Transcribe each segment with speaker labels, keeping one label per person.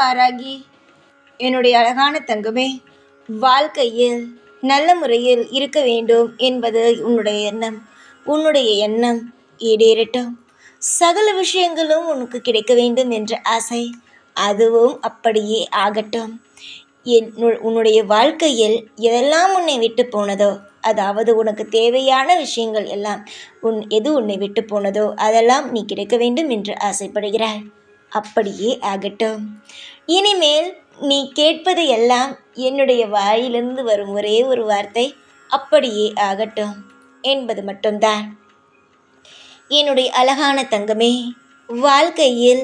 Speaker 1: வாராகி. என்னுடைய அழகான தங்கமே வாழ்க்கையில் நல்ல முறையில் இருக்க வேண்டும் என்பது உன்னுடைய எண்ணம். உன்னுடைய எண்ணம் ஈடேறட்டும். சகல விஷயங்களும் உனக்கு கிடைக்க வேண்டும் என்ற ஆசை அதுவும் அப்படியே ஆகட்டும். என் உன்னுடைய வாழ்க்கையில் எதெல்லாம் உன்னை விட்டு போனதோ அதாவது உனக்கு தேவையான விஷயங்கள் எல்லாம் உன் எது உன்னை விட்டு போனதோ அதெல்லாம் நீ கிடைக்க வேண்டும் என்று ஆசைப்படுகிறாய். அப்படியே ஆகட்டும். இனிமேல் நீ கேட்பது எல்லாம் என்னுடைய வாயிலிருந்து வரும் ஒரே ஒரு வார்த்தை அப்படியே ஆகட்டும் என்பது மட்டும்தான். என்னுடைய அழகான தங்கமே வாழ்க்கையில்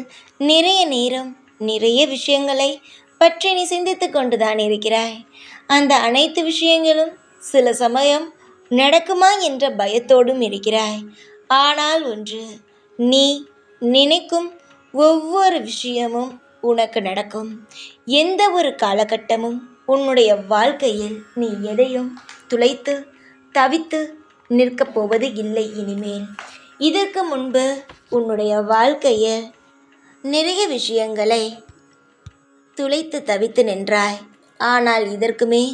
Speaker 1: நிறைய நேரம் நிறைய விஷயங்களை பற்றி நீ சிந்தித்து கொண்டுதான் இருக்கிறாய். அந்த அனைத்து விஷயங்களும் சில சமயம் நடக்குமா என்ற பயத்தோடும் இருக்கிறாய். ஆனால் ஒன்று நீ நினைக்கும் ஒவ்வொரு விஷயமும் உனக்கு நடக்கும். எந்த ஒரு காலகட்டமும் உன்னுடைய வாழ்க்கையில் நீ எதையும் துளைத்து தவித்து நிற்கப் போவது இல்லை இனிமேல். இதற்கு முன்பு உன்னுடைய வாழ்க்கையில் நிறைய விஷயங்களை துளைத்து தவித்து நின்றாய். ஆனால் இதற்குமே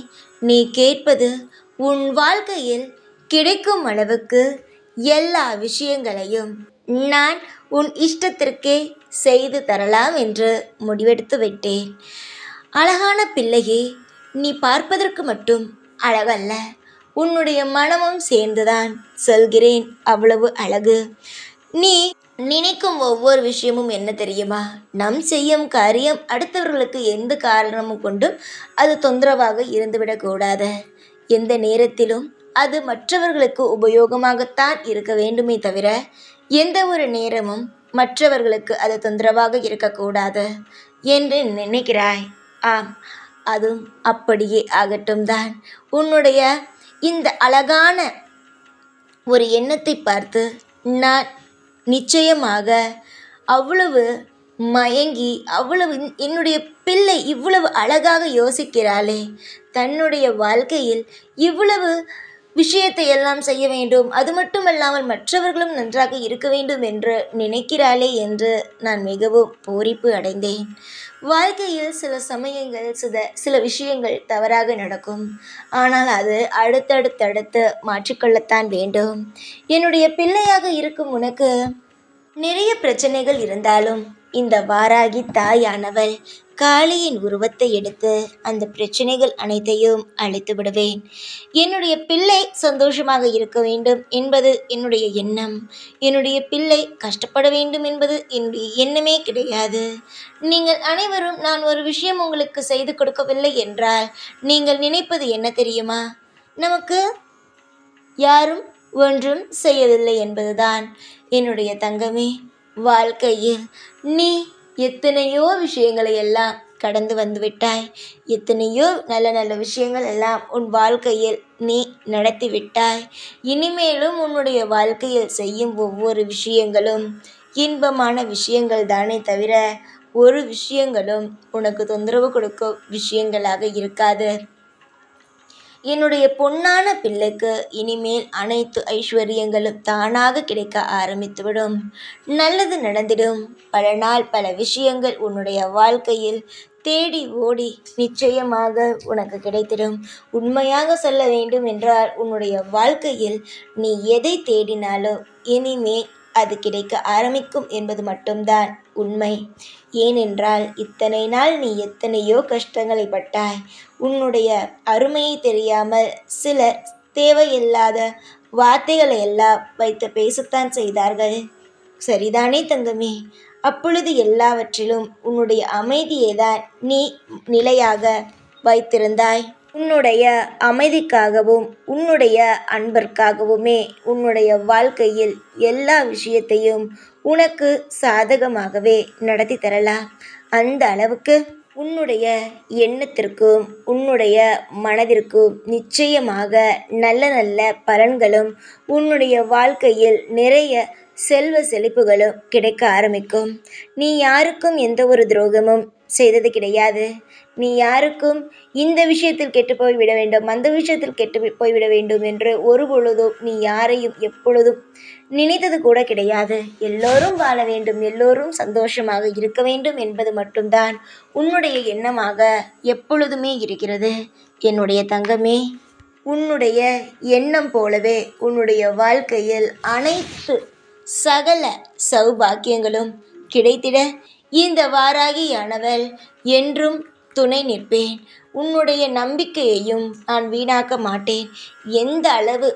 Speaker 1: நீ கேட்பது உன் வாழ்க்கையில் கிடைக்கும் அளவுக்கு எல்லா விஷயங்களையும் நான் உன் இஷ்டத்திற்கே செய்து தரலாம் என்று முடிவெடுத்து விட்டேன். அழகான பிள்ளையே நீ பார்ப்பதற்கு மட்டும் அழகல்ல. உன்னுடைய மனமும் சேர்ந்துதான் சொல்கிறேன் அவ்வளவு அழகு. நீ நினைக்கும் ஒவ்வொரு விஷயமும் என்ன தெரியுமா? நம் செய்யும் காரியம் அடுத்தவர்களுக்கு எந்த காரணமும் கொண்டும் அது தொந்தரவாக இருந்துவிடக்கூடாது எந்த நேரத்திலும் அது மற்றவர்களுக்கு உபயோகமாகத்தான் இருக்க வேண்டுமே தவிர எந்த ஒரு நேரமும் மற்றவர்களுக்கு அது தொந்தரவாக இருக்கக்கூடாது என்று நினைக்கிறாய். ஆம் அதுவும் அப்படியே ஆகட்டும் தான். உன்னுடைய இந்த அழகான ஒரு எண்ணத்தை பார்த்து நான் நிச்சயமாக அவ்வளவு மயங்கி அவ்வளவு என்னுடைய பிள்ளை இவ்வளவு அழகாக யோசிக்கிறாளே. தன்னுடைய வாழ்க்கையில் இவ்வளவு விஷயத்தை எல்லாம் செய்ய வேண்டும். அது மட்டுமல்லாமல் மற்றவர்களும் நன்றாக இருக்க வேண்டும் என்று நினைக்கிறாளே என்று நான் மிகவும் பூரிப்பு அடைந்தேன். வாழ்க்கையில் சில சமயங்கள் சில சில விஷயங்கள் தவறாக நடக்கும். ஆனால் அது அடுத்தடுத்தடுத்து மாற்றிக்கொள்ளத்தான் வேண்டும். என்னுடைய பிள்ளையாக இருக்கும் உனக்கு நிறைய பிரச்சனைகள் இருந்தாலும் இந்த வாராகி தாயானவள் காளியின் உருவத்தை எடுத்து அந்த பிரச்சனைகள் அனைத்தையும் அழைத்து விடுவேன். என்னுடைய பிள்ளை சந்தோஷமாக இருக்க வேண்டும் என்பது என்னுடைய எண்ணம். என்னுடைய பிள்ளை கஷ்டப்பட வேண்டும் என்பது என்னுடைய எண்ணமே கிடையாது. நீங்கள் அனைவரும் நான் ஒரு விஷயம் உங்களுக்கு செய்து கொடுக்கவில்லை என்றால் நீங்கள் நினைப்பது என்ன தெரியுமா? நமக்கு யாரும் ஒன்றும் செய்யவில்லை என்பதுதான் என்னுடைய தங்கமே. வாழ்க்கையில் நீ எத்தனையோ விஷயங்களை எல்லாம் கடந்து வந்து விட்டாய். எத்தனையோ நல்ல நல்ல விஷயங்கள் எல்லாம் உன் வாழ்க்கையில் நீ நடத்தி விட்டாய். இனிமேலும் உன்னுடைய வாழ்க்கையில் செய்யும் ஒவ்வொரு விஷயங்களும் இன்பமான விஷயங்கள் தானே தவிர ஒரு விஷயங்களும் உனக்கு தொந்தரவு கொடுக்கும் விஷயங்களாக இருக்காது. என்னுடைய பொன்னான பிள்ளைக்கு இனிமேல் அனைத்து ஐஸ்வர்யங்களும் தானாக கிடைக்க ஆரம்பித்துவிடும். நல்லது நடந்திடும். பல நாள் பல விஷயங்கள் உன்னுடைய வாழ்க்கையில் தேடி ஓடி நிச்சயமாக உனக்கு கிடைத்திடும். உண்மையாக சொல்ல வேண்டும் என்றால் உன்னுடைய வாழ்க்கையில் நீ எதை தேடினாலும் இனிமேல் அது கிடைக்க ஆரம்பிக்கும் என்பது மட்டும்தான். உண்மை. ஏனென்றால் இத்தனை நாள் நீ எத்தனையோ கஷ்டங்களை பட்டாய். உன்னுடைய அருமையை தெரியாமல் சிலர் தேவையில்லாத வார்த்தைகளை எல்லாம் வைத்து பேசத்தான் செய்தார்கள். சரிதானே தங்கமே. அப்பொழுது எல்லாவற்றிலும் உன்னுடைய அமைதியை தான் நீ நிலையாக வைத்திருந்தாய். உன்னுடைய அமைதிக்காகவும் உன்னுடைய அன்பிற்காகவுமே உன்னுடைய வாழ்க்கையில் எல்லா விஷயத்தையும் உனக்கு சாதகமாகவே நடத்தி தரலாம் அந்த அளவுக்கு உன்னுடைய எண்ணத்திற்கும் உன்னுடைய மனதிற்கும் நிச்சயமாக நல்ல நல்ல பலன்களும் உன்னுடைய வாழ்க்கையில் நிறைய செல்வ செழிப்புகளும் கிடைக்க ஆரம்பிக்கும். நீ யாருக்கும் எந்த ஒரு துரோகமும் செய்தது கிடையாது. நீ யாருக்கும் இந்த விஷயத்தில் கெட்டு போய்விட வேண்டும் அந்த விஷயத்தில் கெட்டு போய்விட வேண்டும் என்று ஒரு பொழுதும் நீ யாரையும் எப்பொழுதும் நினைத்தது கூட கிடையாது. எல்லோரும் வாழ வேண்டும் எல்லோரும் சந்தோஷமாக இருக்க வேண்டும் என்பது மட்டும்தான் உன்னுடைய எண்ணமாக எப்பொழுதுமே இருக்கிறது. என்னுடைய தங்கமே உன்னுடைய எண்ணம் போலவே உன்னுடைய வாழ்க்கையில் அனைத்து சகல சௌபாக்கியங்களும் கிடைத்திட இந்த வாராகியானவள் என்றும் துணை நிற்பேன். உன்னுடைய நம்பிக்கையையும் நான் வீணாக்க மாட்டேன். எந்த அளவு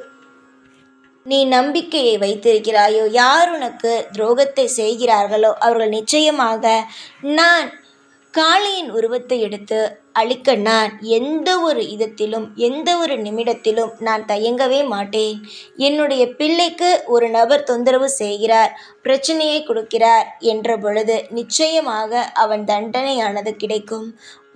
Speaker 1: நீ நம்பிக்கையை வைத்திருக்கிறாயோ யார் உனக்கு துரோகத்தை செய்கிறார்களோ அவர்கள் நிச்சயமாக நான் காளியின் உருவத்தை எடுத்து அளிக்க நான் எந்த ஒரு இதத்திலும் எந்த ஒரு நிமிடத்திலும் நான் தயங்கவே மாட்டேன். என்னுடைய பிள்ளைக்கு ஒரு நபர் தொந்தரவு செய்கிறார் பிரச்சனையை கொடுக்கிறார் என்ற பொழுது நிச்சயமாக அவன் தண்டனையானது கிடைக்கும்.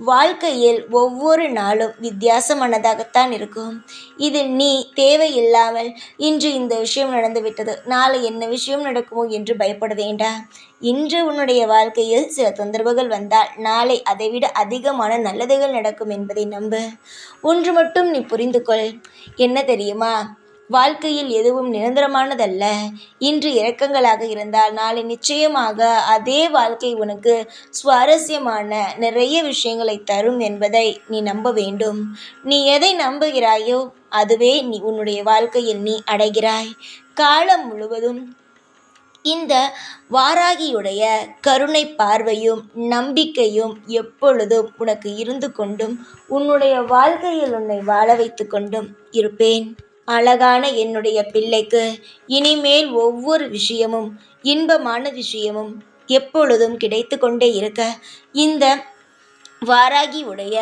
Speaker 1: வாழ்க்கையில் ஒவ்வொரு நாளும் வித்தியாசமானதாகத்தான் இருக்கும். இது நீ தேவையில்லாமல் இன்று இந்த விஷயம் நடந்துவிட்டது நாளை என்ன விஷயம் நடக்குமோ என்று பயப்பட வேண்டாம். இன்று உன்னுடைய வாழ்க்கையில் சில தொந்தரவுகள் வந்தால் நாளை அதைவிட அதிகமான நல்லதுகள் நடக்கும் என்பதை நம்பு. ஒன்று மட்டும் நீ புரிந்து கொள் என்ன தெரியுமா? வாழ்க்கையில் எதுவும் நிரந்தரமானதல்ல. இன்று இரக்கங்களாக இருந்தால் நாளை நிச்சயமாக அதே வாழ்க்கை உனக்கு சுவாரஸ்யமான நிறைய விஷயங்களை தரும் என்பதை நீ நம்ப வேண்டும். நீ எதை நம்புகிறாயோ அதுவே நீ உன்னுடைய வாழ்க்கையில் நீ அடைகிறாய். காலம் முழுவதும் இந்த வாராகியுடைய கருணை பார்வையும் நம்பிக்கையும் எப்பொழுதும் உனக்கு இருந்து கொண்டும் உன்னுடைய வாழ்க்கையில் உன்னை வாழ வைத்து கொண்டும் இருப்பேன். அழகான என்னுடைய பிள்ளைக்கு இனிமேல் ஒவ்வொரு விஷயமும் இன்பமான விஷயமும் எப்பொழுதும் கிடைத்து கொண்டே இருக்க இந்த வாராகி உடைய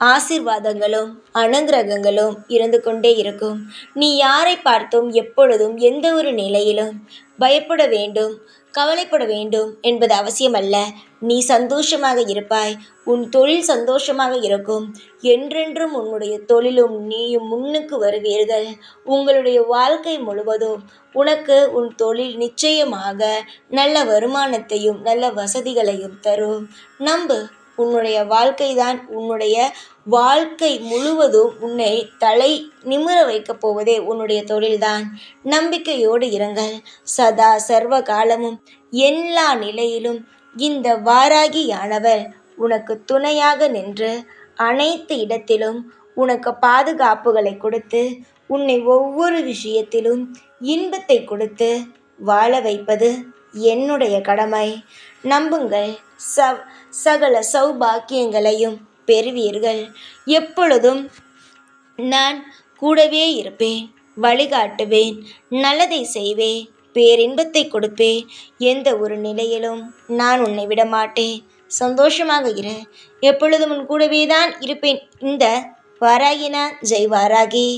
Speaker 1: ஆசிர்வாதங்களும் அனுகிரகங்களும் இருந்து கொண்டே இருக்கும். நீ யாரை பார்த்தும் எப்பொழுதும் எந்த ஒரு நிலையிலும் பயப்பட வேண்டும் கவலைப்பட வேண்டும் என்பது அவசியமல்ல. நீ சந்தோஷமாக இருப்பாய். உன் தொழில் சந்தோஷமாக இருக்கும். என்றென்றும் உன்னுடைய தொழிலும் நீயும் முன்னுக்கு வருவீர்கள். உங்களுடைய வாழ்க்கை முழுவதும் உனக்கு உன் தொழில் நிச்சயமாக நல்ல வருமானத்தையும் நல்ல வசதிகளையும் தரும். நம்பு உன்னுடைய வாழ்க்கை தான் உன்னுடைய வாழ்க்கை முழுவதும் உன்னை தலை நிமிர வைக்கப் போவதே உன்னுடைய தொழில்தான். நம்பிக்கையோடு இருங்கள். சதா சர்வ காலமும் எல்லா நிலையிலும் இந்த வாராகியானவள் உனக்கு துணையாக நின்று அனைத்து இடத்திலும் உனக்கு பாதுகாப்புகளை கொடுத்து உன்னை ஒவ்வொரு விஷயத்திலும் இன்பத்தை கொடுத்து வாழ வைப்பது என்னுடைய கடமை. நம்புங்கள். சவ் சகல சௌபாக்கியங்களையும் பெறுவீர்கள். எப்பொழுதும் நான் கூடவே இருப்பேன் வழிகாட்டுவேன் நல்லதை செய்வேன் பேரின்பத்தை கொடுப்பேன். எந்த ஒரு நிலையிலும் நான் உன்னை விட மாட்டேன் சந்தோஷமாக இரு. எப்பொழுதும் உன் கூடவே தான் இருப்பேன். இந்த வாராகினா ஜெய் வாராகி